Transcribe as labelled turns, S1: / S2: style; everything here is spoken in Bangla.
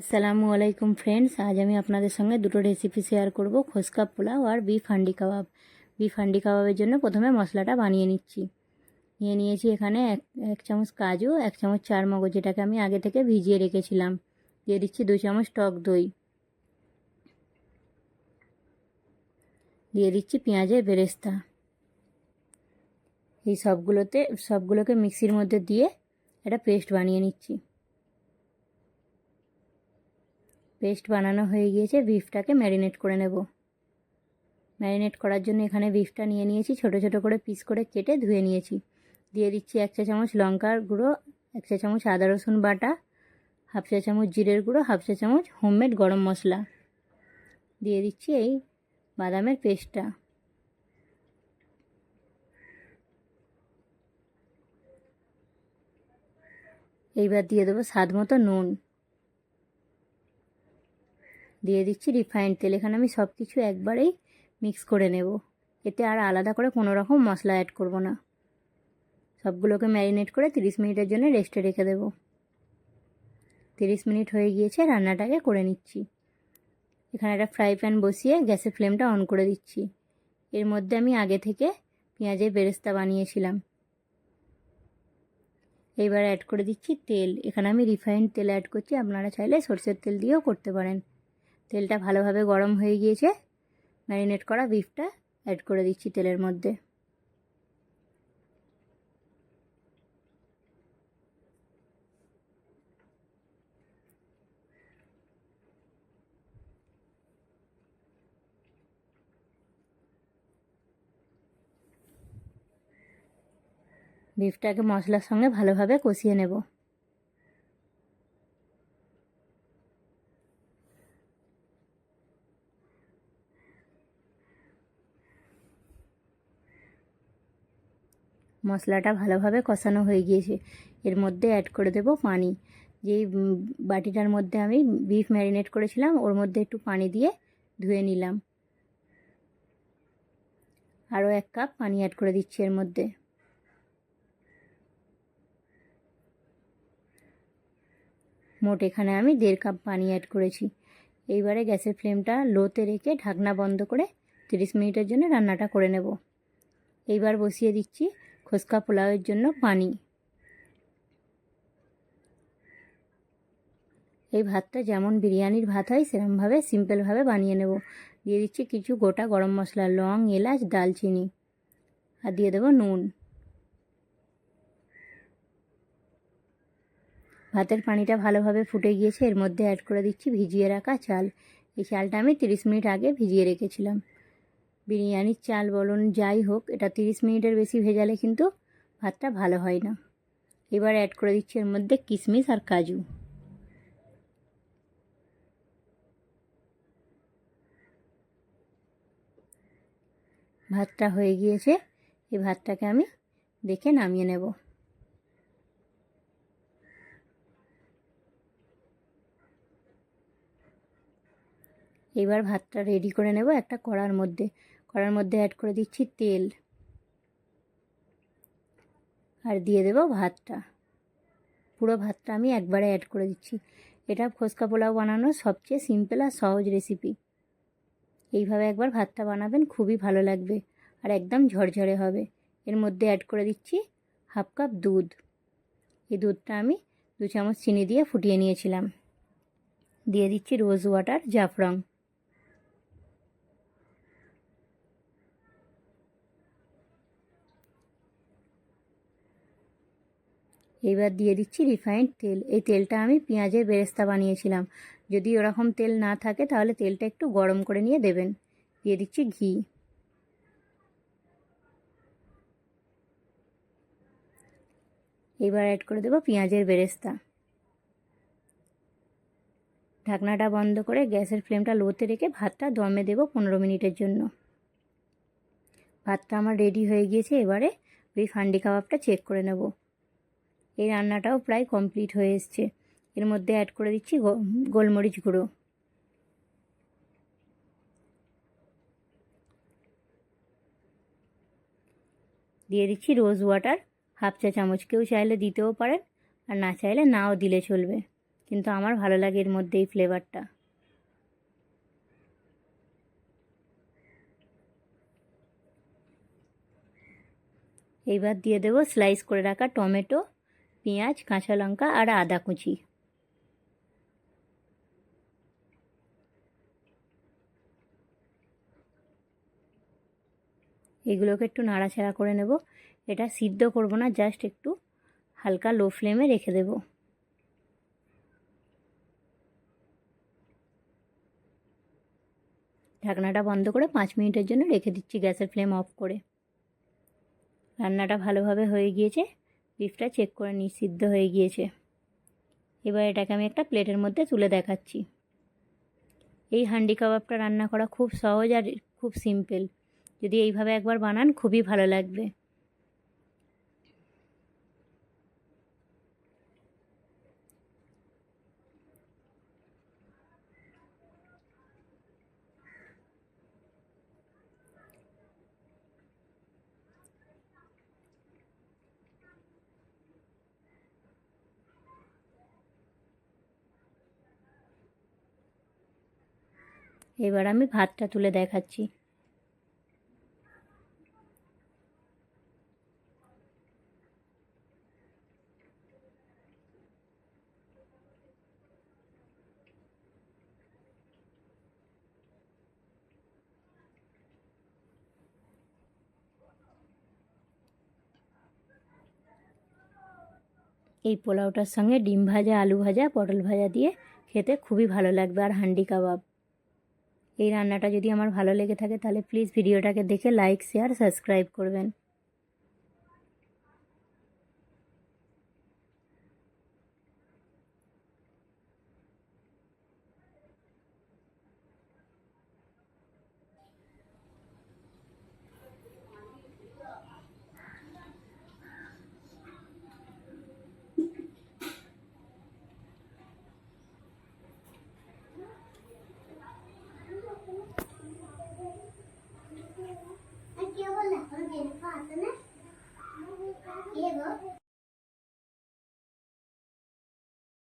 S1: আসসালামু আলাইকুম ফ্রেন্ডস আজ আমি আপনাদের সঙ্গে দুটো রেসিপি শেয়ার করব খোসকা পোলাও আর বিফ হান্ডি কাবাব। বিফ হান্ডি কাবাবের জন্য প্রথমে মশলাটা বানিয়ে নিচ্ছি। নিয়ে নিয়েছি এখানে এক এক চামচ কাজু, এক চামচ চার মগজ যেটাকে আমি আগে থেকে ভিজিয়ে রেখেছিলাম। দিয়ে দিচ্ছি দু চামচ টক দই। দিয়ে দিচ্ছি পেঁয়াজের বেরেস্তা। এই সবগুলোতে, সবগুলোকে মিক্সির মধ্যে দিয়ে একটা পেস্ট বানিয়ে নিচ্ছি। পেস্ট বানানো হয়ে গিয়েছে, বিফটাকে ম্যারিনেট করে নেব। ম্যারিনেট করার জন্য এখানে বিফটা নিয়ে নিয়েছি, ছোট ছোট করে পিস করে কেটে ধুয়ে নিয়েছি। দিয়ে দিচ্ছি এক চা চামচ লঙ্কার গুঁড়ো, এক চা চামচ আদা রসুন বাটা, হাফ চা চামচ জিরের গুঁড়ো, হাফ চা চামচ হোমমেড গরম মশলা। দিয়ে দিচ্ছি এই বাদামের পেস্টটা। এইবার দিয়ে দেবো স্বাদ মতো নুন। দিয়ে দিচ্ছি রিফাইন্ড তেল। এখানে আমি সব কিছু একবারেই মিক্স করে নেব। এতে আর আলাদা করে কোনো রকম মশলা অ্যাড করব না। সবগুলোকে ম্যারিনেট করে তিরিশ মিনিটের জন্য রেস্টে রেখে দেব। তিরিশ মিনিট হয়ে গিয়েছে, রান্নাটাকে করে নিচ্ছি। এখানে একটা ফ্রাই প্যান বসিয়ে গ্যাসের ফ্লেমটা অন করে দিচ্ছি। এর মধ্যে আমি আগে থেকে পেঁয়াজের বেরেস্তা বানিয়েছিলাম। এইবার অ্যাড করে দিচ্ছি তেল। এখানে আমি রিফাইন্ড তেল অ্যাড করছি। আপনারা চাইলে সরষের তেল দিয়েও করতে পারেন। তেলটা ভালোভাবে গরম হয়ে গিয়েছে। ম্যারিনেট করা বিফটা অ্যাড করে দিচ্ছি তেলের মধ্যে। বিফটাকে মশলার সঙ্গে ভালোভাবে কষিয়ে নেব। মশলাটা ভালোভাবে কষানো হয়ে গিয়েছে। এর মধ্যে অ্যাড করে দেব পানি। যেই বাটিটার মধ্যে আমি বিফ ম্যারিনেট করেছিলাম, ওর মধ্যে একটু পানি দিয়ে ধুয়ে নিলাম। আরও এক কাপ পানি অ্যাড করে দিচ্ছি এর মধ্যে। মোট এখানে আমি দেড় কাপ পানি অ্যাড করেছি। এইবারে গ্যাসের ফ্লেমটা লোতে রেখে ঢাকনা বন্ধ করে তিরিশ মিনিটের জন্য রান্নাটা করে নেব। এইবার বসিয়ে দিচ্ছি খোসকা পোলাওয়ের জন্য পানি। এই ভাতটা যেমন বিরিয়ানির ভাত হয়, সেরমভাবে সিম্পলভাবে বানিয়ে নেব। দিয়ে দিচ্ছি কিছু গোটা গরম মশলা, লং, এলাচ দালচিনি আর দিয়ে দেবো নুন। ভাতের পানিটা ভালোভাবে ফুটে গিয়েছে, এর মধ্যে অ্যাড করে দিচ্ছি ভিজিয়ে রাখা চাল। এই চালটা আমি তিরিশ মিনিট আগে ভিজিয়ে রেখেছিলাম। বিরিয়ানির চাল বলুন, যাই হোক, এটা তিরিশ মিনিটের বেশি ভেজালে কিন্তু ভাতটা ভালো হয় না। এবার অ্যাড করে দিচ্ছি এর মধ্যে কিশমিশ আর কাজু। ভাতটা হয়ে গিয়েছে এই ভাতটাকে আমি দেখে নামিয়ে নেব। এবার ভাতটা রেডি করে নেব একটা কড়ার মধ্যে। কড়ার মধ্যে অ্যাড করে দিচ্ছি তেল। আর দিয়ে দেব ভাতটা। পুরো ভাতটা আমি একবারে অ্যাড করে দিচ্ছি। এটা ফোসকা পোলাও বানানোর সবচেয়ে সিম্পল আর সহজ রেসিপি এইভাবে একবার ভাতটা বানাবেন, খুবই ভালো লাগবে আর একদম ঝরঝরে হবে। এর মধ্যে অ্যাড করে দিচ্ছি হাফ কাপ দুধ। এই দুধটা আমি দু চামচ চিনি দিয়ে ফুটিয়ে নিয়েছিলাম। দিয়ে দিচ্ছি রোজ ওয়াটার জাফরং। এইবার দিয়ে দিচ্ছি রিফাইন্ড তেল। এই তেলটা আমি পেঁয়াজের বেরেস্তা বানিয়েছিলাম। যদি ওরকম তেল না থাকে, তাহলে তেলটা একটু গরম করে নিয়ে দেবেন। দিয়ে দিচ্ছি ঘি। এবার অ্যাড করে দেবো পেঁয়াজের বেরেস্তা। ঢাকনাটা বন্ধ করে গ্যাসের ফ্লেমটা লোতে রেখে ভাতটা দমে দেবো পনেরো মিনিটের জন্য। ভাতটা আমার রেডি হয়ে গিয়েছে। এবারে ওই ফান্ডি কাবাবটা চেক করে নেব। এই রান্নাটাও প্রায় কমপ্লিট হয়ে এসছে। এর মধ্যে অ্যাড করে দিচ্ছি গোলমরিচ গুঁড়ো। দিয়ে দিচ্ছি রোজ ওয়াটার হাফ চা চামচ। কেউ চাইলে দিতেও পারেন, আর না চাইলে নাও দিলে চলবে। কিন্তু আমার ভালো লাগে এর মধ্যে এই ফ্লেভারটা এইবার দিয়ে দেবো স্লাইস করে রাখা টমেটো। পেঁয়াজ, কাঁচা লঙ্কা আর আদা কুচি। এগুলোকে একটু নাড়াচাড়া করে নেব। এটা সিদ্ধ করব না, জাস্ট একটু হালকা লো ফ্লেমে রেখে দেব। ঢাকনাটা বন্ধ করে পাঁচ মিনিটের জন্য রেখে দিচ্ছি গ্যাসের ফ্লেম অফ করে। রান্নাটা ভালোভাবে হয়ে গিয়েছে। বিফটা চেক করে নিই, সিদ্ধ হয়ে গিয়েছে। এবার এটাকে আমি একটা প্লেটের মধ্যে তুলে দেখাচ্ছি। এই হান্ডি কাবাবটা রান্না করা খুব সহজ আর খুব সিম্পল যদি এইভাবে একবার বানান, খুবই ভালো লাগবে। এবার আমি ভাতটা তুলে দেখাচ্ছি। এই পোলাওটার সঙ্গে ডিম ভাজা, আলু ভাজা, পটল ভাজা দিয়ে খেতে খুবই ভালো লাগবে আর হান্ডি কাবাব। এই রান্নাটা যদি আমার ভালো লেগে থাকে তাহলে প্লিজ ভিডিওটাকে দেখে লাইক শেয়ার সাবস্ক্রাইব করবেন।